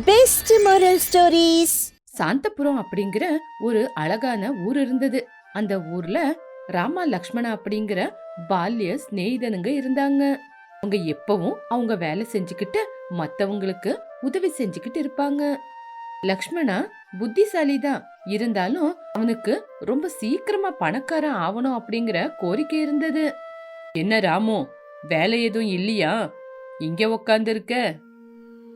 Best moral stories Santhapuram அப்படிங்கிற ஒரு அழகான ஊர் இருந்தது. அந்த ஊர்ல ராமா லக்ஷ்மணா அப்படிங்கிற பால்ய சிநேகிதனுங்க இருந்தாங்க. அவங்க எப்பவும் அவங்க வேலை செஞ்சுக்கிட்டு மத்தவங்களுக்கு உதவி செஞ்சுக்கிட்டு இருப்பாங்க. லக்ஷ்மணா புத்திசாலி தான் இருந்தாலும் அவனுக்கு ரொம்ப சீக்கிரமா பணக்காரன் ஆகணும் அப்படிங்கிற கோரிக்கை இருந்தது. என்ன ராமு வேலை எதுவும் இல்லையா? இங்க உக்காந்து இருக்க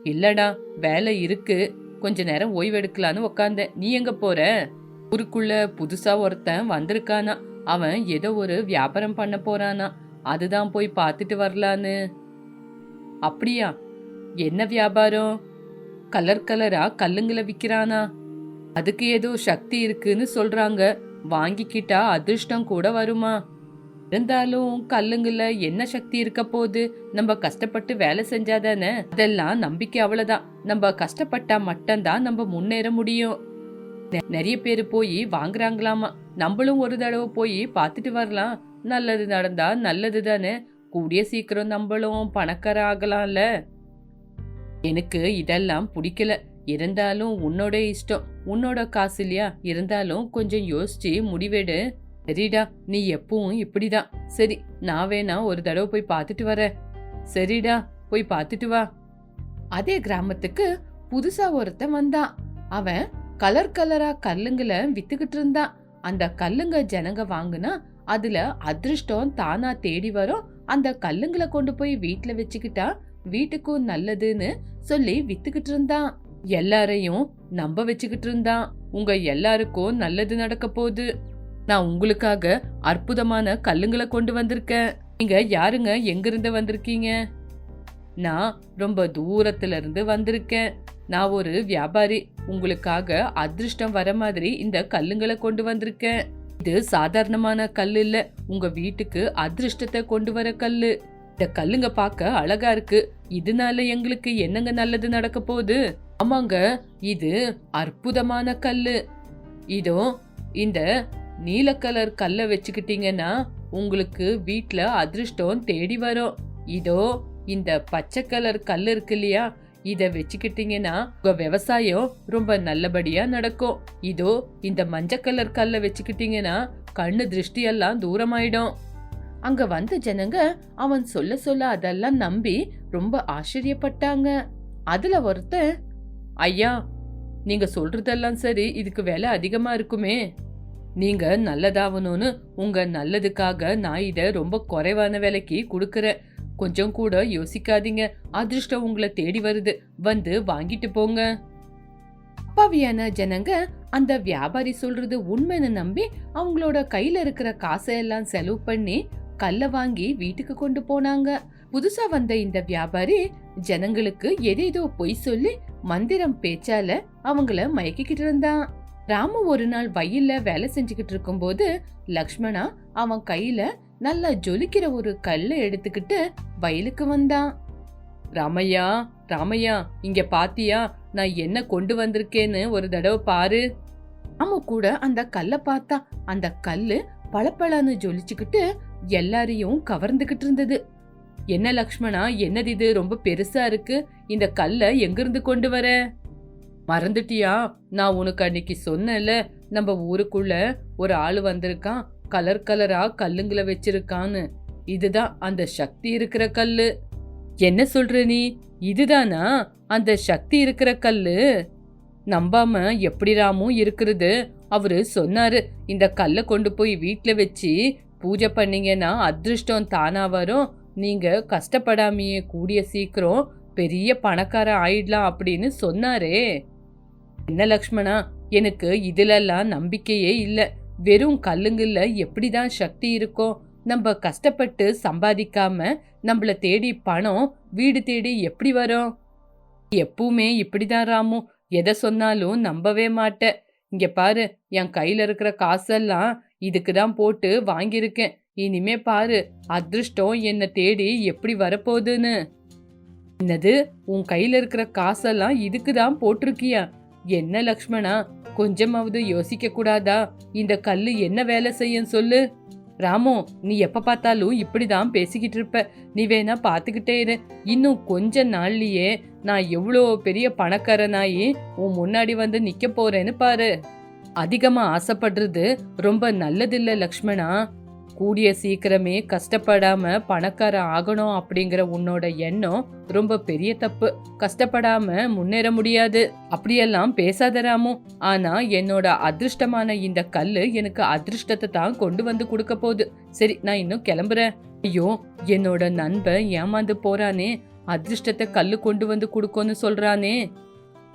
இல்லடா வேலை இருக்கு. கொஞ்ச நேரம் ஓய்வெடுக்கலான்னு உக்காந்தேன். நீ எங்க போற? ஊருக்குள்ள புதுசா ஒருத்தன் வந்திருக்கானா? அவன் ஏதோ ஒரு வியாபாரம் பண்ண போறானா? அதுதான் போய் பார்த்துட்டு வரலான்னு. அப்படியா? என்ன வியாபாரம்? கலர் கலரா கல்லுங்களை விற்கிறானா அதுக்கு ஏதோ சக்தி இருக்குன்னு சொல்றாங்க. வாங்கிக்கிட்டா அதிர்ஷ்டம் கூட வருமா? இருந்தாலும் கல்லுங்கள்ல என்ன சக்தி இருக்க போகுது? நம்ம கஷ்டப்பட்டு வேலை செஞ்சாதானே அதெல்லாம் நம்பிக்கை அவ்வளவுதான். நம்ம கஷ்டப்பட்டா மட்டும்தான் நம்ம முன்னேற முடியும். நிறைய பேர் போய் வாங்குறாங்களாமா. நம்மளும் ஒரு தடவை போய் பார்த்துட்டு வரலாம். நல்லது நடந்தா நல்லது தானே? கூடிய சீக்கிரம் நம்மளும் பணக்கார ஆகலாம்ல. எனக்கு இதெல்லாம் பிடிக்கல. இருந்தாலும் உன்னோட இஷ்டம் உன்னோட காசு இல்லையா? இருந்தாலும் கொஞ்சம் யோசிச்சு முடிவெடு. சரிடா நீ எப்பவும் இப்படிதான். சரி நான் வேணா ஒரு தடவை போய் பார்த்துட்டு வரேன். சரிடா போய் பார்த்துட்டு வா. அதே கிராமத்துக்கு புதுசா ஒருத்தன் வந்தான். அவன் கலர் கலரா கல்லுங்களை வித்துக்கிட்டு இருந்தான். அந்த கல்லுங்க ஜனங்க வாங்குனா அதுல அதிர்ஷ்டம் தானா தேடி வரும். அந்த கல்லுங்களை கொண்டு போய் வீட்டுல வச்சுக்கிட்டா வீட்டுக்கும் நல்லதுன்னு சொல்லி வித்துக்கிட்டு இருந்தான். எல்லாரையும் நம்ப வச்சுக்கிட்டு இருந்தான். உங்க எல்லாருக்கும் நல்லது நடக்க போகுது. நான் உங்களுக்காக அற்புதமான கல்லுங்களை கொண்டு வந்திருக்கேன். நீங்க யாருங்க? எங்கிருந்து வந்திருக்கீங்க? நான் ரொம்ப தூரத்துல இருந்து வந்திருக்கேன். நான் ஒரு வியாபாரி. உங்களுக்காக அதிர்ஷ்டம் வர மாதிரி இந்த கல்லுங்களை கொண்டு வந்திருக்கேன். இது சாதாரணமான கல் இல்ல. உங்க வீட்டுக்கு அதிர்ஷ்டத்தை கொண்டு வர கல்லு. இந்த கல்லுங்க பார்க்க அழகா இருக்கு. இதனால எங்களுக்கு என்னங்க நல்லது நடக்க போகுது? ஆமாங்க இது அற்புதமான கல்லு. இதோ இந்த நீல கலர் கல்லை வச்சுக்கிட்டீங்கன்னா உங்களுக்கு வீட்டில் அதிர்ஷ்டம் தேடி வரும். இதோ இந்த பச்சை கலர் கல் இருக்கு இல்லையா? இதை வச்சுக்கிட்டீங்கன்னா உங்க விவசாயம் ரொம்ப நல்லபடியா நடக்கும். இதோ இந்த மஞ்சள் கலர் கல்லை வச்சுக்கிட்டீங்கன்னா கண்ணு திருஷ்டி எல்லாம் தூரமாயிடும். அங்க வந்த ஜனங்க அவன் சொல்ல சொல்ல அதெல்லாம் நம்பி ரொம்ப ஆச்சரியப்பட்டாங்க. அதுல ஒருத்தன் ஐயா நீங்க சொல்றதெல்லாம் சரி இதுக்கு விலை அதிகமா இருக்குமே. நீங்க நல்லதாகணும்னு உங்க நல்லதுக்காக நான் இதை ரொம்ப குறைவான விலைக்கு கொடுக்குறேன். கொஞ்சம் கூட யோசிக்காதீங்க. அதிர்ஷ்டம் உங்களை தேடி வருது. வந்து வாங்கிட்டு போங்க. அப்பாவியான ஜனங்க அந்த வியாபாரி சொல்றது உண்மைன்னு நம்பி அவங்களோட கையில இருக்கிற காசையெல்லாம் செலவு பண்ணி கல்லை வாங்கி வீட்டுக்கு கொண்டு போனாங்க. புதுசா வந்த இந்த வியாபாரி ஜனங்களுக்கு எதேதோ பொய் சொல்லி மந்திரம் பேச்சால அவங்கள மயக்கிக்கிட்டு இருந்தான். ராமு ஒரு நாள் வயல்ல வேலை செஞ்சுக்கிட்டு இருக்கும்போது லக்ஷ்மணா அவன் கையில நல்லா ஜொலிக்கிற ஒரு கல்லை எடுத்துக்கிட்டு வயலுக்கு வந்தான். ராமையா ராமையா இங்க பாத்தியா? நான் என்ன கொண்டு வந்திருக்கேன்னு ஒரு தடவை பாரு. ராமு கூட அந்த கல்லை பார்த்தா அந்த கல்லு பளபளன்னு ஜொலிச்சுக்கிட்டு எல்லாரையும் கவர்ந்துகிட்டு இருந்தது. என்ன லக்ஷ்மணா என்னது இது? ரொம்ப பெருசா இருக்கு. இந்த கல்லை எங்கிருந்து கொண்டு வர? மறந்துட்டியா? நான் உனக்கு அன்னைக்கு சொன்னேன்ல நம்ம ஊருக்குள்ள ஒரு ஆள் வந்திருக்கான் கலர் கலரா கல்லுங்களை வச்சிருக்கான்னு. இதுதான் அந்த சக்தி இருக்கிற கல்லு. என்ன சொல்ற நீ? இதுதானா? அந்த சக்தி இருக்கிற கல்லு. நம்பாம எப்படி ராமும் இருக்கிறது? அவரு சொன்னாரு இந்த கல்லை கொண்டு போய் வீட்டில் வச்சு பூஜை பண்ணீங்கன்னா அதிர்ஷ்டம் தானா வரும். நீங்க கஷ்டப்படாமையே கூடிய சீக்கிரம் பெரிய பணக்கார ஆயிடலாம் அப்படின்னு சொன்னாரே. என்ன லக்ஷ்மணா? எனக்கு இதிலெல்லாம் நம்பிக்கையே இல்லை. வெறும் கல்லுங்கள்ல எப்படிதான் சக்தி இருக்கும் நம்ம கஷ்டப்பட்டு சம்பாதிக்காம நம்மள தேடி பணம் வீடு தேடி எப்படி வரும்? எப்பவுமே இப்படிதான் ராமு. எதை சொன்னாலும் நம்பவே மாட்டேன். இங்க பாரு என் கையில இருக்கிற காசெல்லாம் இதுக்கு தான் போட்டு வாங்கியிருக்கேன். இனிமே பாரு அதிர்ஷ்டம் என்னை தேடி எப்படி வரப்போகுதுன்னு. என்னது உன் கையில இருக்கிற காசெல்லாம் இதுக்கு தான் போட்டிருக்கியா? என்ன லக்ஷ்மணா கொஞ்சமாவது யோசிக்க கூடாதா? இந்த கல்லு என்ன வேலை செய்யும் சொல்லு. ராமு நீ எப்ப பார்த்தாலும் இப்படிதான் பேசிக்கிட்டு இருப்ப. நீ வேணா பாத்துக்கிட்டே இரு. இன்னும் கொஞ்ச நாள்லயே நான் எவ்வளோ பெரிய பணக்காரனாயி உன் முன்னாடி வந்து நிக்க போறேன்னு பாரு. அதிகமா ஆசைப்படுறது ரொம்ப நல்லதில்ல லக்ஷ்மணா. கூடிய சீக்கிரமே கஷ்டப்படாம பணக்காரன் ஆகணும் அப்படிங்கிற உன்னோட எண்ணம் ரொம்ப பெரிய தப்பு. கஷ்டப்படாம முன்னேற முடியாது. அப்படியெல்லாம் பேசாதராமோ ஆனா என்னோட அதிர்ஷ்டமான இந்த கல்லு எனக்கு அதிர்ஷ்டத்தை தான் கொண்டு வந்து கொடுக்க போகுது. சரி நான் இன்னும் கிளம்புறேன். ஐயோ என்னோட நண்பன் ஏமாந்து போறானே. அதிர்ஷ்டத்தை கல்லு கொண்டு வந்து கொடுக்கோன்னு சொல்றானே.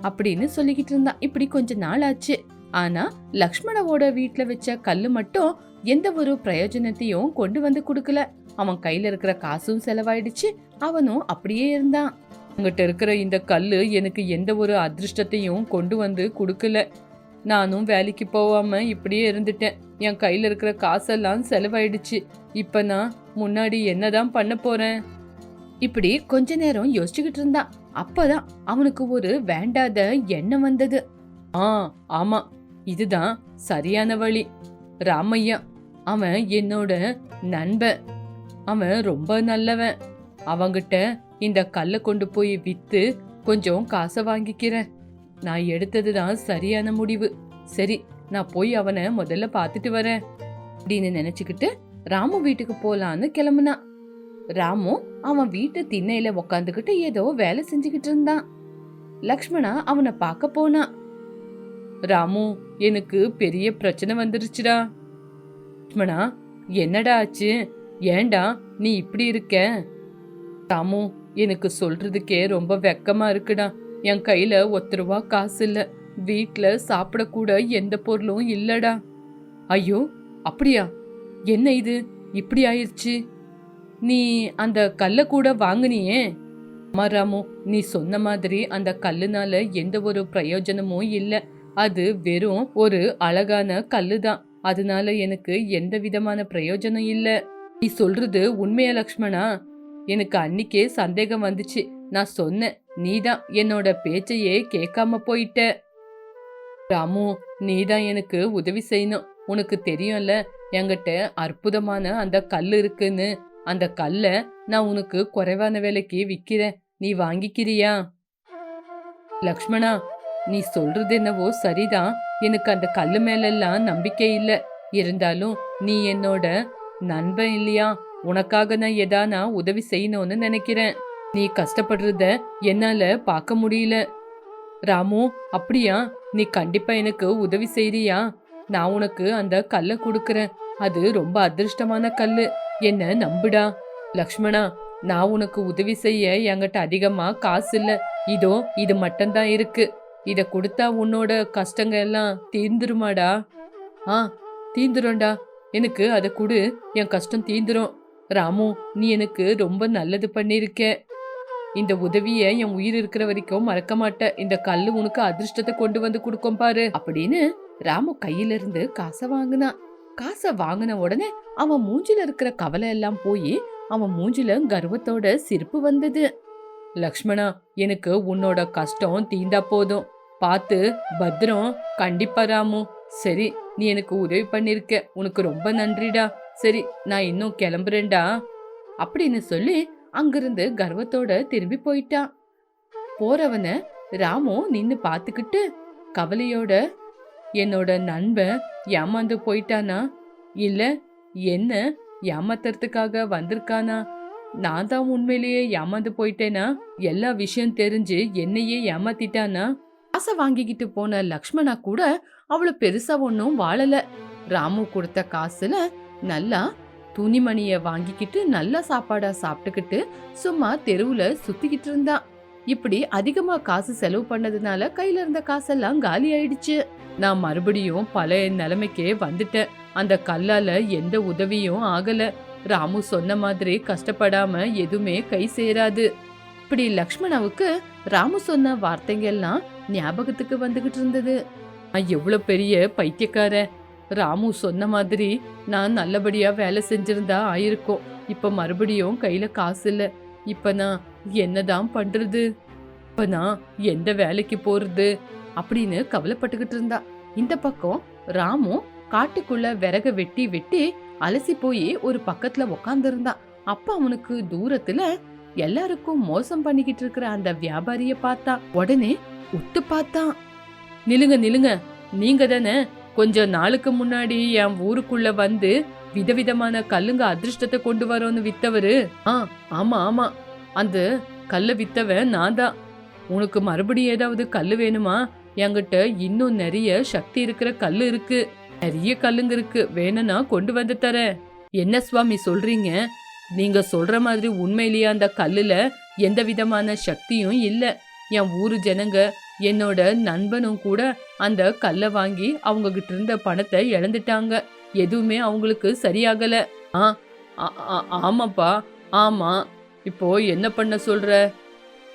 அப்படின்னு சொல்லிக்கிட்டு இருந்தான். இப்படி கொஞ்ச நாள் ஆச்சு. ஆனா லக்ஷ்மணவோட வீட்டுல வச்ச கல்லு மட்டும் எந்த ஒரு பிரயோஜனத்தையும் கொண்டு வந்து கொடுக்கல. அவன் கையில இருக்கிற காசும் செலவாயிடுச்சு. அவனும் அப்படியே இருந்தான். உங்ககிட்ட இருக்கிற இந்த கல்லு எனக்கு எந்த ஒரு அதிர்ஷ்டத்தையும் கொண்டு வந்து கொடுக்கல. நானும் வேலைக்கு போகாம இப்படியே இருந்துட்டேன். என் கையில இருக்கிற காசெல்லாம் செலவாயிடுச்சு. இப்ப நான் முன்னாடி என்னதான் பண்ண போறேன்? இப்படி கொஞ்ச நேரம் யோசிச்சுக்கிட்டு இருந்தான். அப்பதான் அவனுக்கு ஒரு வேண்டாத எண்ணம் வந்தது. ஆ ஆமா. இதுதான் சரியான வழி. ராமையா அவன் என்னோட நண்பன். அவன் ரொம்ப நல்லவன். அவங்கிட்ட இந்த கல்லை கொண்டு போய் வித்து கொஞ்சம் காசை வாங்கிக்கிறேன். நான் எடுத்தது தான் சரியான முடிவு. சரி நான் போய் அவனை முதல்ல பார்த்துட்டு வரேன். அப்படின்னு நினச்சிக்கிட்டு ராமு வீட்டுக்கு போகலான்னு கிளம்புனான். ராமு அவன் வீட்டு திண்ணையில உக்காந்துக்கிட்டு ஏதோ வேலை செஞ்சுக்கிட்டு இருந்தான். லக்ஷ்மணா அவனை பார்க்க போனான். ராமு எனக்கு பெரிய பிரச்சனை வந்துருச்சுடா. ருக்மணா என்னடா ஆச்சு? ஏன்டா நீ இப்படி இருக்க? தாமு எனக்கு சொல்றதுக்கே ரொம்ப வெக்கமா இருக்குடா. என் கையில ஒத்தருவா ரூபா காசு இல்ல. வீட்ல சாப்பிடக்கூட எந்த பொருளும் இல்லடா. ஐயோ அப்படியா? என்ன இது? இப்படி ஆயிடுச்சு நீ அந்த கல்லை கூட வாங்கினியே? ஆமா ராமு நீ சொன்ன மாதிரி அந்த கல்லுனால எந்த ஒரு பிரயோஜனமும் இல்லை. அது வெறும் ஒரு அழகான கல்லு தான் அதனால எனக்கு எந்த விதமான பிரயோஜனம் இல்ல. நீ சொல்றது உண்மையா லக்ஷ்மணா? எனக்கு அன்னிக்கே சந்தேகம் வந்துச்சு. நான் சொன்னேன் நீதான் என்னோட பேச்சையே கேட்காம போயிட்ட. ராமு நீதான் எனக்கு உதவி செய்யணும். உனக்கு தெரியும்ல என்கிட்ட அற்புதமான அந்த கல் இருக்குன்னு. அந்த கல்லை நான் உனக்கு குறைவான விலைக்கு விக்கிறேன். நீ வாங்கிக்கிறியா? லக்ஷ்மணா நீ சொல்றது என்னவோ சரிதான். எனக்கு அந்த கல்லு மேலெல்லாம் நம்பிக்கை இல்லை. இருந்தாலும் நீ என்னோட நண்பன் இல்லையா? உனக்காக நான் எதானா உதவி செய்யணும்னு நினைக்கிறேன். நீ கஷ்டப்படுறத என்னால பார்க்க முடியல. ராமு அப்படியா? நீ கண்டிப்பா எனக்கு உதவி செய்றியா? நான் உனக்கு அந்த கல்லை கொடுக்கறேன். அது ரொம்ப அதிர்ஷ்டமான கல்லு. என்ன நம்புடா? லக்ஷ்மணா நான் உனக்கு உதவி செய்ய என்கிட்ட அதிகமா காசு இல்ல. இதோ இது மட்டும்தான் இருக்கு. இதை கொடுத்தா உன்னோட கஷ்டங்க எல்லாம் தீர்ந்துருமாடா? ஆ தீந்துரும்டா. எனக்கு அதை கொடு. என் கஷ்டம் தீந்துரும். ராமு நீ எனக்கு ரொம்ப நல்லது பண்ணியிருக்க இந்த உதவியை என் உயிர் இருக்கிற வரைக்கும் மறக்க மாட்டேன் இந்த கல்லு உனக்கு அதிர்ஷ்டத்தை கொண்டு வந்து கொடுக்கும் பாரு. அப்படின்னு ராமு கையில இருந்து காசை வாங்கினான் காசை வாங்கின உடனே அவன் மூஞ்சில இருக்கிற கவலை எல்லாம் போய் அவன் மூஞ்சில கர்வத்தோட சிரிப்பு வந்தது. லக்ஷ்மணா எனக்கு உன்னோட கஷ்டம் தீந்தா போதும். பார்த்து பத்திரம் கண்டிப்பா ராமு. சரி நீ எனக்கு உதவி பண்ணிருக்க. உனக்கு ரொம்ப நன்றிடா. சரி நான் இன்னும் கிளம்புறேன்டா. அப்படின்னு சொல்லி அங்கிருந்து கர்வத்தோட திரும்பி போயிட்டான். போறவன ராமு நின்னு பார்த்துக்கிட்டு கவலையோட என்னோட நண்பன் ஏமாந்து போயிட்டானா? இல்ல என்ன ஏமாத்துறதுக்காக வந்திருக்கானா? நான் தான் உண்மையிலேயே ஏமாந்து போயிட்டேனா? எல்லா விஷயம் தெரிஞ்சு என்னையே ஏமாத்திட்டானா? காசை வாங்கிக்கிட்டு போன லக்ஷ்மணா கூட அவ்வளவு பெருசா ஒன்றும் வாழல. ராமு கொடுத்த காசுல நல்லா துணிமணிய வாங்கிக்கிட்டு நல்ல சாப்பாடா சாப்பிட்டுக்கிட்டு சும்மா தெருவுல சுத்திக்கிட்டு இருந்தான் இப்படி அதிகமா காசு செலவு பண்ணதுனால கையில இருந்த காசெல்லாம் காலி ஆயிடுச்சு. நான் மறுபடியும் பழைய நிலைமைக்கே வந்துட்டேன். அந்த கல்லால எந்த உதவியும் ஆகல. ராமு சொன்ன மாதிரி கஷ்டப்படாம எதுவுமே கை சேராது. இப்படி லக்ஷ்மணாவுக்கு ராமு சொன்ன வார்த்தைங்க எல்லாம் ஞாபகத்துக்கு வந்துகிட்டு இருந்தது. நான் பெரிய பைத்தியக்காரன் ராமு சொன்ன மாதிரி நான் நல்லபடியாக வேலை செஞ்சிருந்தா ஆயிருக்கும். இப்போ மறுபடியும் கையில் காசு இல்லை. இப்போ நான் என்னதான் பண்ணுறது இப்போ நான் எந்த வேலைக்கு போகிறது அப்படின்னு கவலைப்பட்டுக்கிட்டு இருந்தா. இந்த பக்கம் ராமு காட்டுக்குள்ள விறக வெட்டி வெட்டி அலசி போய் ஒரு பக்கத்துல உக்காந்துருந்தான் அப்ப அவனுக்கு தூரத்துல எல்லாருக்கும் மோசம் பண்ணிக்கிட்டு இருக்கிற அந்த வியாபாரிய பார்த்தா உடனே உத்து பார்த்தான் நிலுங்க நிலுங்க. நீங்க தானே கொஞ்ச நாளுக்கு முன்னாடி என் ஊருக்குள்ள வந்து விதவிதமான கல்லுங்க அதிர்ஷ்டத்தை கொண்டு வரோன்னு வித்தவரு. ஆ ஆமா ஆமா. அந்த கல்லை வித்தவன் நான் தான். உனக்கு மறுபடியும் ஏதாவது கல்லு வேணுமா? என்கிட்ட இன்னும் நிறைய சக்தி இருக்கிற கல்லு இருக்கு. நிறைய கல்லுங்க இருக்கு. வேணும்னா கொண்டு வந்து தரேன். என்ன சுவாமி சொல்றீங்க? நீங்க சொல்ற மாதிரி உண்மையிலேயே அந்த கல்லுல எந்த விதமான சக்தியும் இல்லை. என் ஊரு ஜனங்க என்னோட நண்பனும் கூட அந்த கல்லை வாங்கி அவங்க கிட்ட இருந்த பணத்தை இழந்துட்டாங்க. எதுவுமே அவங்களுக்கு சரியாகல. ஆ ஆமாப்பா ஆமா. இப்போ என்ன பண்ண சொல்ற?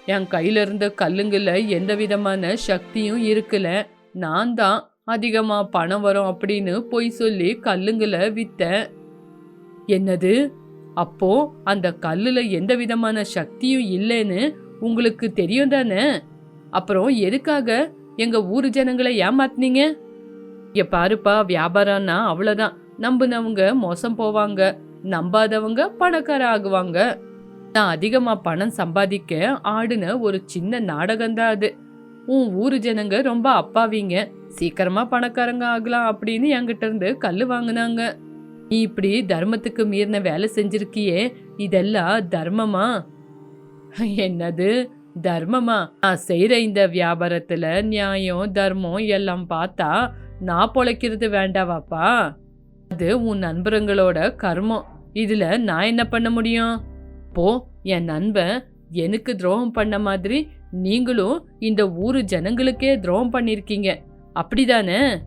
என் கையில இருந்த கல்லுங்கள எந்த விதமான சக்தியும் இருக்கல. நான் தான் அதிகமா பணம் வரும் அப்படின்னு பொய் சொல்லி கல்லுங்களை வித்தேன். என்னது? அப்போ அந்த கல்லுல எந்த விதமான சக்தியும் இல்லைன்னு உங்களுக்கு தெரியும் தானே? அப்புறம் எதுக்காக எங்க ஊர் ஜனங்களை ஏமாத்தினீங்க? இங்க பாருப்பா வியாபாரம்னா அவ்வளோதான் நம்புனவங்க மோசம் போவாங்க. நம்பாதவங்க பணக்கார ஆகுவாங்க. நான் அதிகமா பணம் சம்பாதிக்க ஆடுன ஒரு சின்ன நாடகம்தான் அது. உன் ஊர் ஜனங்க ரொம்ப அப்பாவிங்க. சீக்கிரமா பணக்காரங்க ஆகலாம் அப்படின்னு என்கிட்ட இருந்து கல் வாங்கினாங்க. நீ இப்படி தர்மத்துக்கு மீறின வேலை செஞ்சிருக்கியே. இதெல்லாம் தர்மமா? என்னது? தர்மமா? நான் செய்யற இந்த வியாபாரத்துல நியாயம் தர்மம் எல்லாம் பார்த்தா நான் பொழைக்கிறது வேண்டாவாப்பா? அது உன் நண்பருங்களோட கர்மம். இதுல நான் என்ன பண்ண முடியும்? போ என் நண்பன் எனக்கு துரோகம் பண்ண மாதிரி நீங்களும் இந்த ஊரு ஜனங்களுக்கே துரோகம் பண்ணியிருக்கீங்க அப்படிதானே?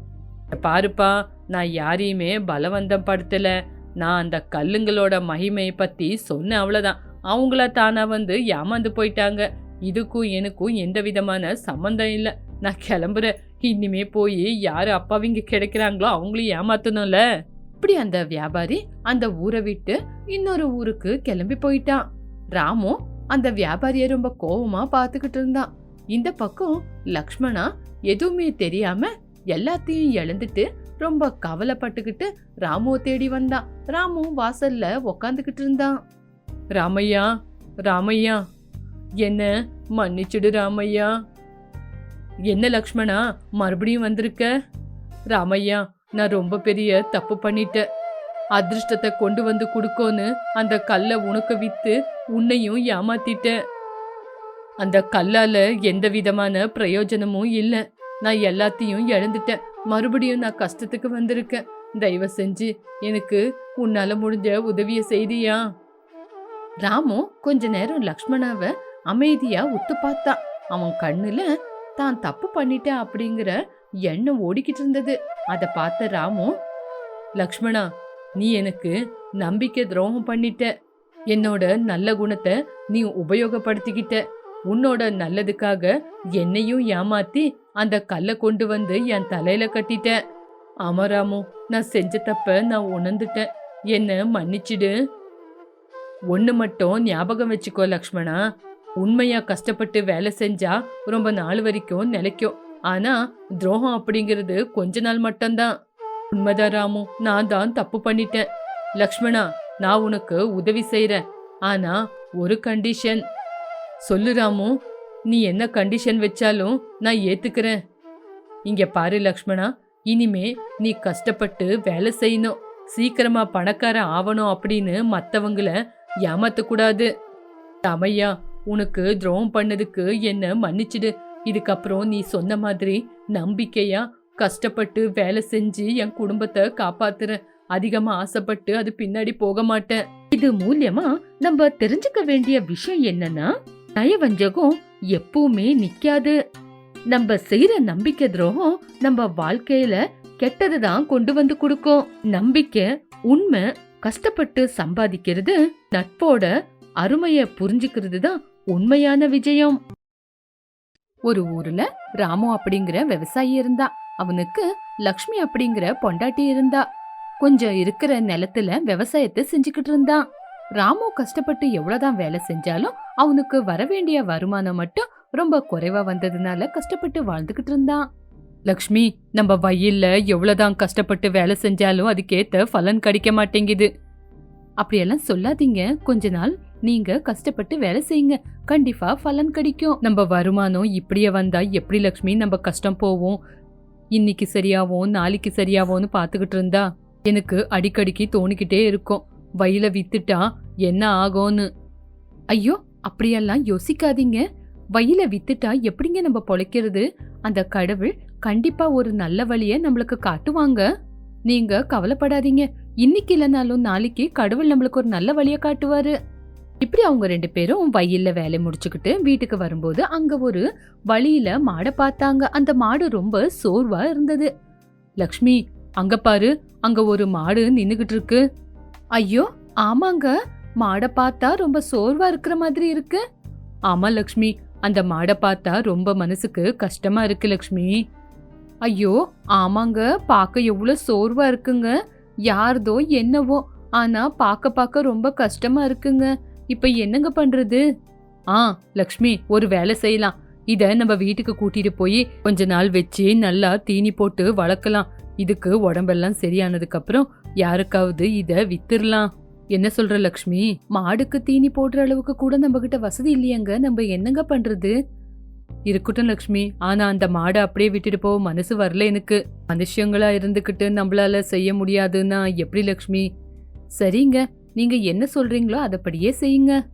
பாருப்பா நான் யாரையுமே பலவந்தம் படுத்தலை நான் அந்த கல்லுங்களோட மகிமையை பற்றி சொன்னேன் அவ்வளோதான் அவங்கள தானா வந்து ஏமாந்து போயிட்டாங்க. இதுக்கும் எனக்கும் எந்த விதமான சம்மந்தம் இல்லை. நான் கிளம்புறேன். இனிமே போய் யார் அப்பாவிங்க கிடைக்கிறாங்களோ அவங்களையும் ஏமாத்தணும்ல. இப்படி அந்த வியாபாரி அந்த ஊரை விட்டு இன்னொரு ஊருக்கு கிளம்பி போயிட்டான். ராமு அந்த வியாபாரிய ரொம்ப கோபமா பார்த்துக்கிட்டு இருந்தான். இந்த பக்கம் லக்ஷ்மணா எதுவுமே தெரியாம எல்லாத்தையும் இழந்துட்டு ரொம்ப கவலைப்பட்டுக்கிட்டு ராமுவை தேடி வந்தான். ராமு வாசல்ல உக்காந்துக்கிட்டு இருந்தான். ராமையா ராமையா. என்ன மன்னிச்சுடு ராமையா. என்ன லக்ஷ்மணா மறுபடியும் வந்திருக்க? ராமையா நான் ரொம்ப பெரிய தப்பு பண்ணிட்டேன். அதிர்ஷ்டத்தை கொண்டு வந்து கொடுக்கோன்னு அந்த கல்லை உனக்கு விற்று உன்னையும் ஏமாத்திட்டேன். அந்த கல்லால் எந்த விதமான பிரயோஜனமும் இல்லை. நான் எல்லாத்தையும் இழந்துட்டேன். மறுபடியும் நான் கஷ்டத்துக்கு வந்திருக்கேன். தயவு செஞ்சு எனக்கு உன்னால் முடிஞ்ச உதவியை செய்தியா? ராமு கொஞ்ச நேரம் லக்ஷ்மணாவை அமைதியா உத்து பார்த்தான் அவன் கண்ணுல தான் தப்பு பண்ணிட்டேன் அப்படிங்கிற எண்ணம் ஓடிக்கிட்டு இருந்தது. அத பார்த்த ராமு லக்ஷ்மணா நீ எனக்கு நம்பிக்கை துரோகம் பண்ணிட்ட. என்னோட நல்ல குணத்தை நீ உபயோகப்படுத்திக்கிட்ட. உன்னோட நல்லதுக்காக என்னையும் ஏமாத்தி அந்த கல்லை கொண்டு வந்து என் தலையில கட்டிட்ட. ஆமா ராமு நான் செஞ்ச தப்ப நான் உணர்ந்துட்டேன். என்ன மன்னிச்சிடு. ஒன்று மட்டும் ஞாபகம் வச்சுக்கோ லக்ஷ்மணா. உண்மையா கஷ்டப்பட்டு வேலை செஞ்சா ரொம்ப நாள் வரைக்கும் நிலைக்கும். ஆனா துரோகம் அப்படிங்கிறது கொஞ்ச நாள் மட்டும்தான். உண்மைதான் ராமு நான் தான் தப்பு பண்ணிட்டேன். லக்ஷ்மணா நான் உனக்கு உதவி செய்கிறேன் ஆனா ஒரு கண்டிஷன் சொல்லு ராமு நீ என்ன கண்டிஷன் வச்சாலும் நான் ஏத்துக்கிறேன். இங்க பாரு லக்ஷ்மணா இனிமே நீ கஷ்டப்பட்டு வேலை செய்யணும். சீக்கிரமா பணக்காரன் ஆவணும் அப்படின்னு மற்றவங்கள ஏமாத்தக்கூடாது. தமையா உனக்கு துரோகம் பண்ணதுக்கு என்ன மன்னிச்சிடு. இதுக்கப்புறம் நீ சொன்ன மாதிரி நம்பிக்கையா கஷ்டப்பட்டு வேலை செஞ்சு என் குடும்பத்தை காப்பாத்துற. அதிகமா ஆசைப்பட்டு அது பின்னாடி போக மாட்டேன். இது மூலியமா நம்ம தெரிஞ்சுக்க வேண்டிய விஷயம் என்னன்னா நயவஞ்சகம் எப்பவுமே நிக்காது. நம்ம செய்யற நம்பிக்கை துரோகம் நம்ம வாழ்க்கையில கெட்டதுதான் கொண்டு வந்து கொடுக்கும். நம்பிக்கை உண்மை கஷ்டப்பட்டு சம்பாதிக்கிறது நட்போட அருமைய புரிஞ்சுக்கிறது தான் உண்மையான விஜயம். ஒரு ஊர்ல ராமு அப்படிங்கிற விவசாயி இருந்தா அவனுக்கு லக்ஷ்மி அப்படிங்கிற பொண்டாட்டி இருந்தா கொஞ்சம் இருக்கிற நிலத்துல விவசாயத்தை செஞ்சுக்கிட்டு இருந்தான் ராமு கஷ்டப்பட்டு எவ்வளவுதான் வேலை செஞ்சாலும் அவனுக்கு வரவேண்டிய வருமானம் மட்டும் ரொம்ப குறைவா வந்ததுனால கஷ்டப்பட்டு வாழ்ந்துகிட்டு இருந்தான். லக்ஷ்மி நம்ம வயல்ல எவ்வளோதான் கஷ்டப்பட்டு வேலை செஞ்சாலும் அதுக்கேற்ற பலன் கிடைக்க மாட்டேங்குது. அப்படியெல்லாம் சொல்லாதீங்க. கொஞ்ச நாள் நீங்க கஷ்டப்பட்டு வேலை செய்யுங்க. கண்டிப்பா பலன் கிடைக்கும். நம்ம வருமானம் இப்படியே வந்தா எப்படி லக்ஷ்மி நம்ம கஷ்டம் போவோம் இன்னைக்கு சரியாவும் நாளைக்கு சரியாவோன்னு பார்த்துக்கிட்டு இருந்தா எனக்கு அடிக்கடிக்கு தோணிக்கிட்டே இருக்கும். வயல வித்துட்டா என்ன ஆகும்னு. ஐயோ அப்படியெல்லாம் யோசிக்காதீங்க. வயல வித்துட்டா எப்படிங்க நம்ம பொழைக்கிறது? அந்த கடவுள் கண்டிப்பா ஒரு நல்ல வழிய நம்மளுக்கு காட்டுவாங்க. நீங்க கவலைப்படாதீங்க. இன்னைக்கு இல்லைனாலும் நாளைக்கு கடவுள் நம்மளுக்கு ஒரு நல்ல வழிய காட்டுவாரு. இப்படி அவங்க ரெண்டு பேரும் வயல்ல வேலை முடிச்சுக்கிட்டு வீட்டுக்கு வரும்போது அங்க ஒரு வழியில மாடை பார்த்தாங்க. அந்த மாடு ரொம்ப சோர்வா இருந்தது. லக்ஷ்மி அங்க பாரு. அங்க ஒரு மாடு நின்னுகிட்டு இருக்கு. ஐயோ ஆமாங்க. மாடை பார்த்தா ரொம்ப சோர்வா இருக்கிற மாதிரி இருக்கு. ஆமா லக்ஷ்மி. அந்த மாடை பார்த்தா ரொம்ப மனசுக்கு கஷ்டமா இருக்கு லக்ஷ்மி. ஐயோ ஆமாங்க பார்க்க எவ்வளோ சோர்வா இருக்குங்க. யார்தோ என்னவோ ஆனா பார்க்க பார்க்க ரொம்ப கஷ்டமா இருக்குங்க. இப்ப என்னங்க பண்றது? ஆ லக்ஷ்மி ஒரு வேலை செய்யலாம். இத நம்ம வீட்டுக்கு கூட்டிட்டு போய் கொஞ்ச நாள் வச்சு நல்லா தீனி போட்டு வளர்க்கலாம். இதுக்கு உடம்பெல்லாம் சரியானதுக்கு அப்புறம் யாருக்காவது இத வித்துறலாம் என்ன சொல்ற லக்ஷ்மி? மாடுக்கு தீனி போடுற அளவுக்கு கூட நம்ம கிட்ட வசதி இல்லையங்க. நம்ம என்னங்க பண்றது? இருக்கட்டும் லக்ஷ்மி. ஆனா அந்த மாடை அப்படியே விட்டுட்டு போக மனசு வரல எனக்கு. மனுஷங்களா இருந்துகிட்டு நம்மளால செய்ய முடியாதுன்னா எப்படி லக்ஷ்மி? சரிங்க. நீங்க என்ன சொல்றீங்களோ அதப்படியே செய்யுங்க.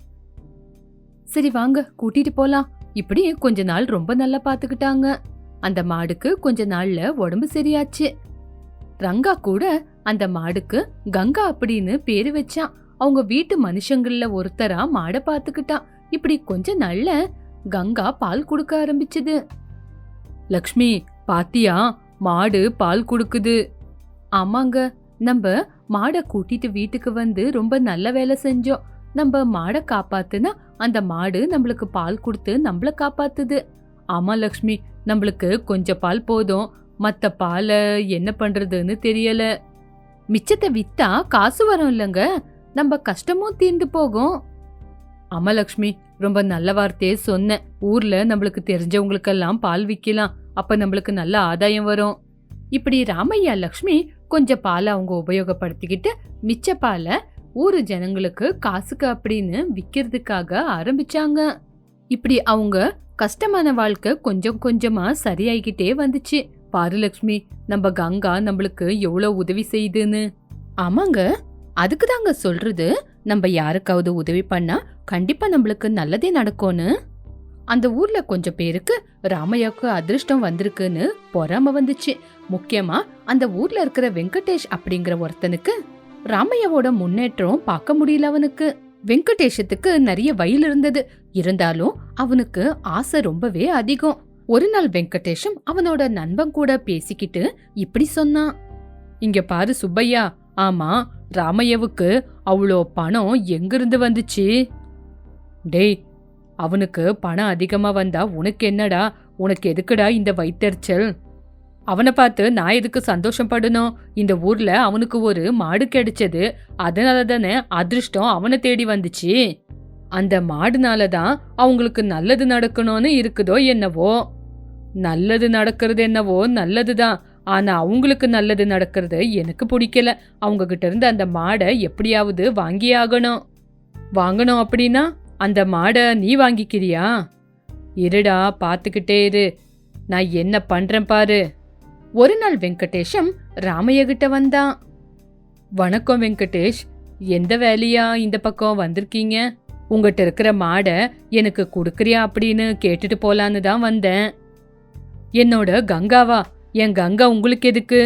சரி வாங்க. கூட்டிட்டு போலாம். இப்படி கொஞ்ச நாள் ரொம்ப நல்லா பாத்துக்கிட்டாங்க அந்த மாடுக்கு கொஞ்ச நாள்ல உடம்பு சரியாச்சு. ரங்கா கூட அந்த மாடுக்கு கங்கா அப்படின்னு பேரு வச்சான். அவங்க வீட்டு மனுஷங்கள்ல ஒருத்தரா மாடை பாத்துக்கிட்டான் இப்படி கொஞ்ச நாள்ல கங்கா பால் கொடுக்க ஆரம்பிச்சது. லக்ஷ்மி பாத்தியா? மாடு பால் கொடுக்குது. ஆமாங்க. நம்ம மாடை கூட்டிட்டு வீட்டுக்கு வந்து ரொம்ப நல்ல வேலை செஞ்சோம். நம்ம மாடை காப்பாத்துனா அந்த மாடு நம்மளுக்கு பால் கொடுத்து நம்மள காப்பாத்துது. ஆமா லக்ஷ்மி. நம்மளுக்கு கொஞ்சம் பால் போதும். மத்த பாலை என்ன பண்றதுன்னு தெரியல. மிச்சத்தை வித்தா காசு வரும் இல்லைங்க. நம்ம கஷ்டமும் தீர்ந்து போகும். ஆமா லக்ஷ்மி. ரொம்ப நல்ல வார்த்தையே சொன்னேன் ஊர்ல நம்மளுக்கு தெரிஞ்சவங்களுக்கெல்லாம் பால் விற்கலாம் அப்ப நம்மளுக்கு நல்ல ஆதாயம் வரும். இப்படி ராமையா லக்ஷ்மி கொஞ்சம் பாலை அவங்க உபயோகப்படுத்திக்கிட்டு மிச்ச பாலை ஊர் ஜனங்களுக்கு காசுக்கு அப்படின்னு விற்கிறதுக்காக ஆரம்பிச்சாங்க. இப்படி அவங்க கஷ்டமான வாழ்க்கை கொஞ்சம் கொஞ்சமா சரியாகிக்கிட்டே வந்துச்சு. பாரு லக்ஷ்மி நம்ம கங்கா நம்மளுக்கு எவ்வளவு உதவி செய்யுதுன்னு ஆமாங்க அதுக்கு தாங்க சொல்றது. நம்ம யாருக்காவது உதவி பண்ணா கண்டிப்பா நம்மளுக்கு நல்லதே நடக்கும்னு. அந்த ஊர்ல கொஞ்சம் பேருக்கு ராமையாவுக்கு அதிர்ஷ்டம் வந்திருக்குன்னு பொறாம வந்துச்சு. முக்கியமா அந்த ஊர்ல இருக்கிற வெங்கடேஷ் அப்படிங்கிற ஒருத்தனுக்கு ராமையாவோட முன்னேற்றம் பார்க்க முடியல அவனுக்கு. வெங்கடேஷத்துக்கு நிறைய வயல் இருந்தது. இருந்தாலும் அவனுக்கு ஆசை ரொம்பவே அதிகம். ஒரு நாள் வெங்கடேஷம் அவனோட நண்பன் கூட பேசிக்கிட்டு இப்படி சொன்னான். இங்க பாரு சுப்பையா ஆமா ராமையவுக்கு அவ்வளோ பணம் எங்கிருந்து வந்துச்சு? டேய் அவனுக்கு பணம் அதிகமாக வந்தா உனக்கு என்னடா? உனக்கு எதுக்குடா இந்த வைத்தறிச்சல் அவனை பார்த்து நான் எதுக்கு சந்தோஷப்படணும் இந்த ஊர்ல அவனுக்கு ஒரு மாடு கிடைச்சது. அதனால தானே அதிர்ஷ்டம் அவனை தேடி வந்துச்சு. அந்த மாடுனால தான் அவங்களுக்கு நல்லது நடக்கணும்னு இருக்குதோ என்னவோ? நல்லது நடக்கிறது என்னவோ? நல்லதுதான். ஆனா அவங்களுக்கு நல்லது நடக்கிறது எனக்கு பிடிக்கல. அவங்க கிட்ட இருந்து அந்த மாடை எப்படியாவது வாங்கி ஆகணும். வாங்கணும் அப்படின்னா அந்த மாடை நீ வாங்கிக்கிறியா? இருடா பார்த்துக்கிட்டே இரு. நான் என்ன பண்றேன் பாரு. ஒரு நாள் வெங்கடேஷம் ராமைய கிட்ட வந்தான். வணக்கம் வெங்கடேஷ் எந்த வேலையா இந்த பக்கம் வந்திருக்கீங்க? உங்ககிட்ட இருக்கிற மாடை எனக்கு கொடுக்குறியா? அப்படின்னு கேட்டுட்டு போலான்னு தான் வந்தேன். என்னோட கங்காவா? என் கங்கா உங்களுக்கு எதுக்கு?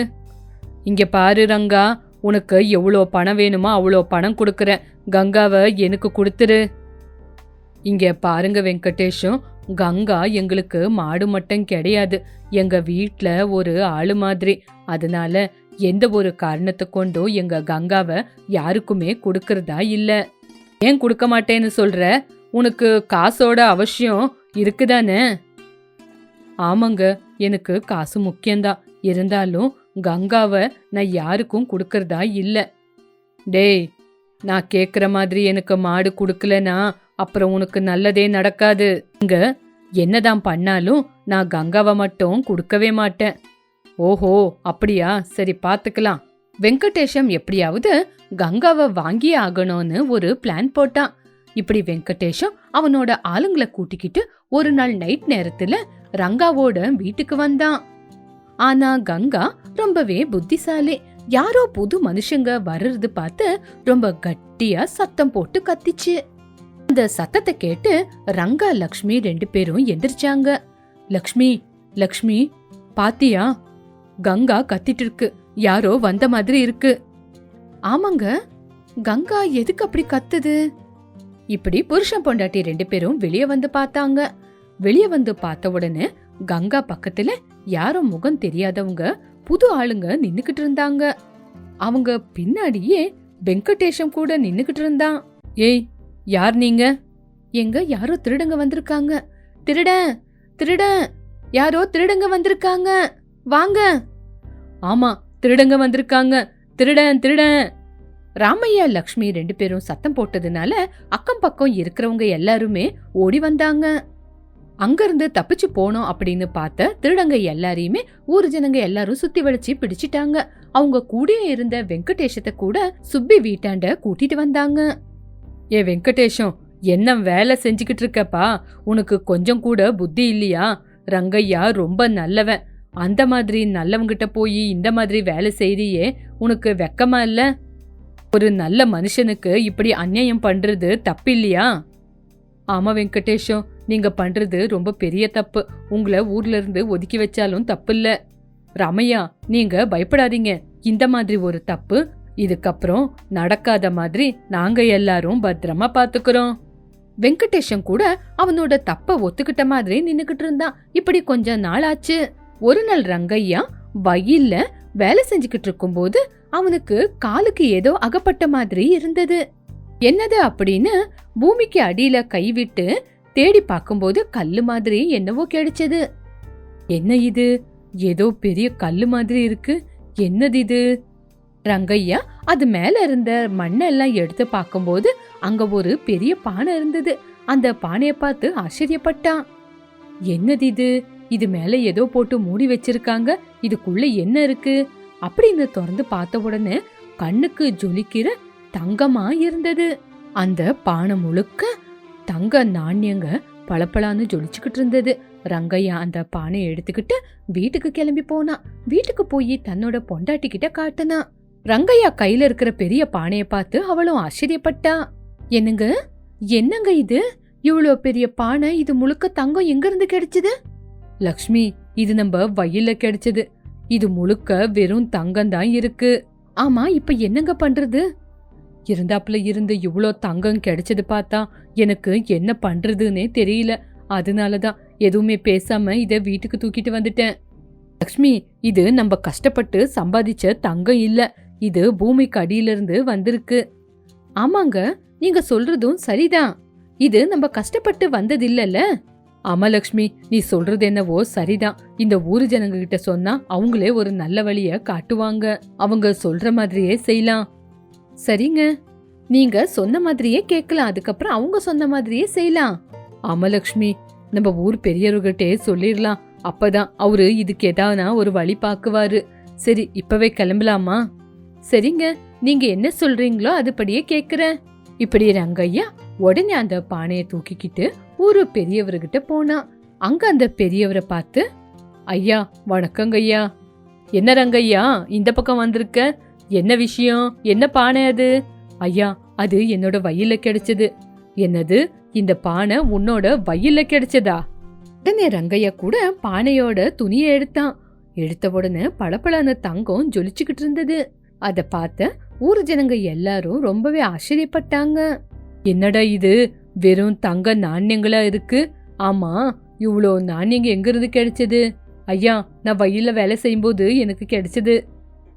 இங்கே பாரு ரங்கா உனக்கு எவ்வளோ பணம் வேணுமோ அவ்வளோ பணம் கொடுக்குறேன். கங்காவை எனக்கு கொடுத்துரு. இங்கே பாருங்க வெங்கடேஷும் கங்கா எங்களுக்கு மாடு மட்டும் கிடையாது. எங்கள் வீட்டில் ஒரு ஆளு மாதிரி. அதனால எந்த ஒரு காரணத்தை கொண்டும் எங்கள் கங்காவை யாருக்குமே கொடுக்கறதா இல்லை. ஏன் கொடுக்க மாட்டேன்னு சொல்கிற உனக்கு காசோட அவசியம் இருக்குதானே? ஆமாங்க எனக்கு காசு முக்கியம்தான் இருந்தாலும் கங்காவை நான் யாருக்கும் கொடுக்கறதா இல்லை. டேய் நான் கேட்குற மாதிரி எனக்கு மாடு கொடுக்கலனா அப்புறம் உனக்கு நல்லதே நடக்காது. இங்க என்னதான் பண்ணாலும் நான் கங்காவை மட்டும் கொடுக்கவே மாட்டேன். ஓஹோ அப்படியா? சரி பார்த்துக்கலாம் வெங்கடேஷம் எப்படியாவது கங்காவை வாங்கியே ஆகணும்னு ஒரு பிளான் போட்டான். இப்படி வெங்கடேஷம் அவனோட ஆளுங்களை கூட்டிக்கிட்டு ஒரு நாள் நைட் நேரத்துல ரங்காவோட வீட்டுக்கு வந்தான். ஆனா கங்கா ரொம்பவே புத்திசாலி. யாரோ புது மனுஷங்க வர்றது பார்த்து ரொம்ப கட்டியா சத்தம் போட்டு கத்திச்சு. அந்த சத்தத்தை கேட்டு ரங்கா லக்ஷ்மி ரெண்டு பேரும் எந்திரிச்சாங்க. லக்ஷ்மி லக்ஷ்மி பாத்தியா? கங்கா கத்திட்டு இருக்கு. யாரோ வந்த மாதிரி இருக்கு. ஆமாங்க கங்கா எதுக்கு அப்படி கத்துது? இப்படி புருஷன் பொண்டாட்டி ரெண்டு பேரும் வெளியே வந்து பார்த்தாங்க. வெளியே வந்து பார்த்த உடனே கங்கா பக்கத்துல யாரும் முகம் தெரியாதவங்க புது ஆளுங்க நின்னுக்கிட்டு இருந்தாங்க. அவங்க பின்னாடியே வெங்கடேஷம் கூட நின்னுக்கிட்டு இருந்தான். ஏய் யார் நீங்க? எங்க யாரோ திருடங்க வந்திருக்காங்க. திருடன் திருடன் யாரோ திருடங்க வந்திருக்காங்க. வாங்க. ஆமா திருடங்க வந்திருக்காங்க. திருடன் திருடன். ராமையா லக்ஷ்மி ரெண்டு பேரும் சத்தம் போட்டதுனால அக்கம் பக்கம் இருக்கிறவங்க எல்லாருமே ஓடி வந்தாங்க. அங்கிருந்து தப்பிச்சு போனோம் அப்படின்னு பார்த்த திருடங்க எல்லாரையுமே ஊர் ஜனங்க எல்லாரும் சுத்தி வளைச்சு பிடிச்சிட்டாங்க. அவங்க கூடயே இருந்த வெங்கடேஷத்தை கூட சுப்பி வீட்டாண்ட கூட்டிட்டு வந்தாங்க. ஏ வெங்கடேஷம் என்ன வேலை செஞ்சுக்கிட்டு இருக்கப்பா? உனக்கு கொஞ்சம் கூட புத்தி இல்லையா? ரங்கையா ரொம்ப நல்லவன். அந்த மாதிரி நல்லவங்கிட்ட போய் இந்த மாதிரி வேலை செய்றியே உனக்கு வெக்கமா இல்ல? ஒரு நல்ல மனுஷனுக்கு இப்படி அநியாயம் பண்றது தப்பு இல்லையா ஆமா வெங்கடேஷம் நீங்க பண்றது ரொம்ப பெரிய தப்பு. உங்களை ஊர்ல இருந்து ஒதுக்கி வச்சாலும் தப்பு இல்ல ரமையா நீங்க பயப்படாதீங்க. இந்த மாதிரி ஒரு தப்பு இதுக்கப்புறம் நடக்காத மாதிரி நாங்க எல்லாரும் பத்திரமா பாத்துக்கிறோம். வெங்கடேஷன் கூட அவனோட தப்ப ஒத்துக்கிட்ட மாதிரி நின்னுக்கிட்டு இருந்தான். இப்படி கொஞ்ச நாள் ஆச்சு. ஒரு நாள் ரங்கையா வயல்ல வேலை செஞ்சுக்கிட்டு இருக்கும்போது அவனுக்கு காலுக்கு ஏதோ அகப்பட்ட மாதிரி இருந்தது. என்னது அப்படின்னு பூமிக்கு அடியில கைவிட்டு தேடி பார்க்கும்போது கல்லு மாதிரி என்னவோ கிடைச்சது. என்ன இது? ஏதோ பெரிய கல்லு மாதிரி இருக்கு. என்னது இது? ரங்கையா அது மேல இருந்த மண்ணெல்லாம் எடுத்து பார்க்கும்போது அங்க ஒரு பெரிய பானை இருந்தது. அந்த பானையை பார்த்து ஆச்சரியப்பட்டான். என்னது இது? இது மேல ஏதோ போட்டு மூடி வச்சிருக்காங்க. இதுக்குள்ள என்ன இருக்கு? அப்படின்னு திறந்து பார்த்த உடனே கண்ணுக்கு ஜொலிக்கிற தங்கமா இருந்தது. அந்த பானை முழுக்க தங்க நாணயங்க பளபளான்னு ஜொலிச்சுக்கிட்டு இருந்தது. ரங்கையா அந்த பானையை எடுத்துக்கிட்டு வீட்டுக்கு கிளம்பி போனான் வீட்டுக்கு போய் தன்னோட பொண்டாட்டி கிட்ட காட்டுனான் ரங்கையா கையில இருக்கிற பெரிய பானையை பார்த்து அவளும் ஆச்சரியப்பட்டா. என்னங்க? என்னங்க இது? இவ்வளோ பெரிய பானை இது முழுக்க தங்கம் எங்க இருந்து கிடைச்சது? லக்ஷ்மி இது நம்ம வயல்ல கிடைச்சது. இது முழுக்க வெறும் தங்கம் தான் இருக்கு. ஆமா இப்ப என்னங்க பண்றது? இருந்தாப்புல இருந்து இவ்வளோ தங்கம் கிடைச்சது பார்த்தா எனக்கு என்ன பண்றதுன்னே தெரியல. அதனால தான் எதுவுமே பேசாம இத வீட்டுக்கு தூக்கிட்டு வந்துட்டேன். லக்ஷ்மி இது நம்ம கஷ்டப்பட்டு சம்பாதிச்ச தங்கம் இல்லை. இது பூமிக்கு அடியில இருந்து வந்திருக்கு. ஆமாங்க நீங்க சொல்றதும் சரிதான். இது நம்ம கஷ்டப்பட்டு வந்தது இல்லல்ல. ஆமா லக்ஷ்மி நீ சொல்றது என்னவோ சரிதான். இந்த ஊரு ஜனங்க கிட்ட சொன்னா அவங்களே ஒரு நல்ல வழிய காட்டுவாங்க. அவங்க சொல்ற மாதிரியே செய்யலாம். சரிங்க. நீங்க சொன்ன மாதிரியே கேட்கலாம். அதுக்கப்புறம் அவங்க சொன்ன மாதிரியே செய்யலாம். ஆமா லக்ஷ்மி. நம்ம ஊர் பெரியவர்கிட்டே சொல்லிடலாம். அப்பதான் அவரு இதுக்கு ஏதாவதுனா ஒரு வழி பாக்குவாரு சரி இப்பவே கிளம்பலாமா? சரிங்க. நீங்க என்ன சொல்றீங்களோ அதுபடியே கேக்குறேன். இப்படி ரங்கையா உடனே அந்த பானையை தூக்கிக்கிட்டு ஒரு பெரியவர்கிட்ட போனான் அங்க அந்த பெரியவரை பார்த்து ஐயா வணக்கங்கய்யா. என்ன ரங்கையா இந்த பக்கம் வந்திருக்க? என்ன விஷயம்? என்ன பானை அது? ஐயா அது என்னோட வயல்ல கிடைச்சது. என்னது? இந்த பானை உன்னோட வயல்ல கிடைச்சதா? உடனே ரங்கையா கூட பானையோட துணியை எடுத்தான். எடுத்த உடனே பளபளான தங்கம் ஜொலிச்சுக்கிட்டு இருந்தது. அத பார்த்த ஊர் ஜனங்க எல்லாரும் ரொம்பவே ஆச்சரியப்பட்டாங்க. என்னடா இது? வெறும் தங்க நாணயங்களா இருக்கு? ஆமா இவ்வளோ நாணயங்க எங்க இருந்து கிடைச்சது? ஐயா நான் வயல்ல வேலை செய்யும்போது எனக்கு கிடைச்சது.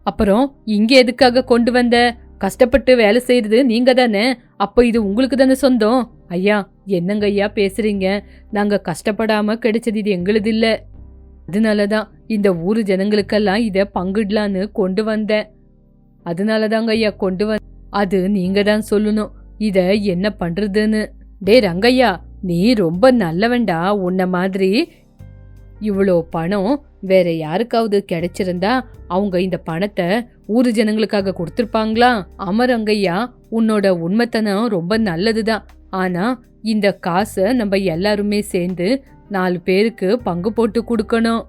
அப்புறம் இங்க எதுக்காக கொண்டு வந்த? கஷ்டப்பட்டு வேலை செய்யறது நீங்க தானே? அப்ப இது உங்களுக்கு தானே சொந்தம்? ஐயா என்னங்க ஐயா பேசுறீங்க? நாங்க கஷ்டப்படாம கிடைச்சது இது எங்களுது இல்ல. அதனாலதான் இந்த ஊரு ஜனங்களுக்கெல்லாம் இத பங்கிடலான்னு கொண்டு வந்தேன் அதனாலதாங்க ஐயா கொண்டு வந்த அது நீங்க தான் சொல்லணும். இத என்ன பண்றதுன்னு. டே ரங்கையா நீ ரொம்ப நல்லவன்டா. உன்ன மாதிரி இவ்வளோ பணம் வேற யாருக்காவது கிடைச்சிருந்தா அவங்க இந்த பணத்தை ஊரு ஜனங்களுக்காக கொடுத்துருப்பாங்களா? அமரங்கையா உன்னோட உண்மைத்தனம் ரொம்ப நல்லதுதான். ஆனா இந்த காசை நம்ம எல்லாருமே சேர்ந்து நாலு பேருக்கு பங்கு போட்டு கொடுக்கணும்.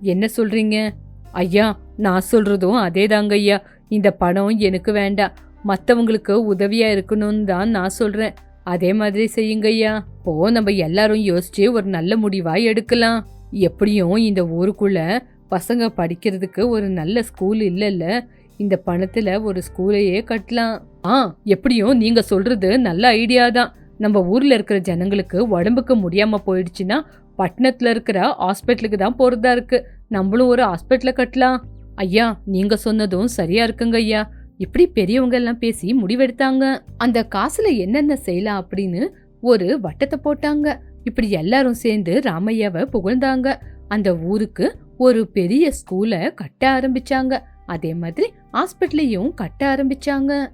என்ன சொல்றீங்க? ஐயா நான் சொல்றதும் அதேதாங்க ஐயா. இந்த பணம் எனக்கு வேண்டாம். மற்றவங்களுக்கு உதவியா இருக்கணும்னு தான் நான் சொல்றேன். அதே மாதிரி செய்யுங்க ஐயா. இப்போ நம்ம எல்லாரும் யோசிச்சு ஒரு நல்ல முடிவா எடுக்கலாம். எப்படியும் இந்த ஊருக்குள்ள பசங்க படிக்கிறதுக்கு ஒரு நல்ல ஸ்கூல் இல்லைல்ல. இந்த பணத்துல ஒரு ஸ்கூலையே கட்டலாம். ஆ எப்படியும் நீங்க சொல்றது நல்ல ஐடியா தான். நம்ம ஊர்ல இருக்கிற ஜனங்களுக்கு உடம்புக்கு முடியாம போயிடுச்சுன்னா பட்டணத்துல இருக்கிற ஹாஸ்பிட்டலுக்கு தான் போறதா இருக்கு. நம்மளும் ஒரு ஹாஸ்பிட்டல கட்டலாம். ஐயா நீங்க சொன்னதும் சரியா இருக்குங்க ஐயா. இப்படி பெரியவங்க எல்லாம் பேசி முடிவெடுத்தாங்க. அந்த காசுல என்னென்ன செய்யலாம் அப்படின்னு ஒரு வட்டத்தை போட்டாங்க. இப்படி எல்லாரும் சேர்ந்து ராமையாவை புகழ்ந்தாங்க. அந்த ஊருக்கு ஒரு பெரிய ஸ்கூலை கட்ட ஆரம்பிச்சாங்க. அதே மாதிரி ஹாஸ்பிட்டலையும் கட்ட ஆரம்பிச்சாங்க.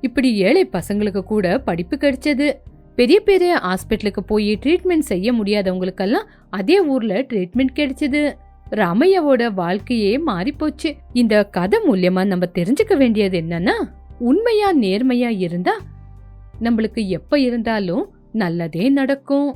இப்படி ஏழை பசங்களுக்கு கூட படிப்பு கிடைச்சது. பெரிய பெரிய ஹாஸ்பிட்டலுக்கு போய் ட்ரீட்மெண்ட் செய்ய முடியாதவங்களுக்கெல்லாம் அதே ஊர்ல ட்ரீட்மெண்ட் கிடைச்சது. ராமையாவோட வாழ்க்கையே மாறிப்போச்சு. இந்த கதை மூலியமா நம்ம தெரிஞ்சுக்க வேண்டியது என்னன்னா உண்மையா நேர்மையா இருந்தா நம்மளுக்கு எப்ப இருந்தாலும் நல்லதே நடக்கும்.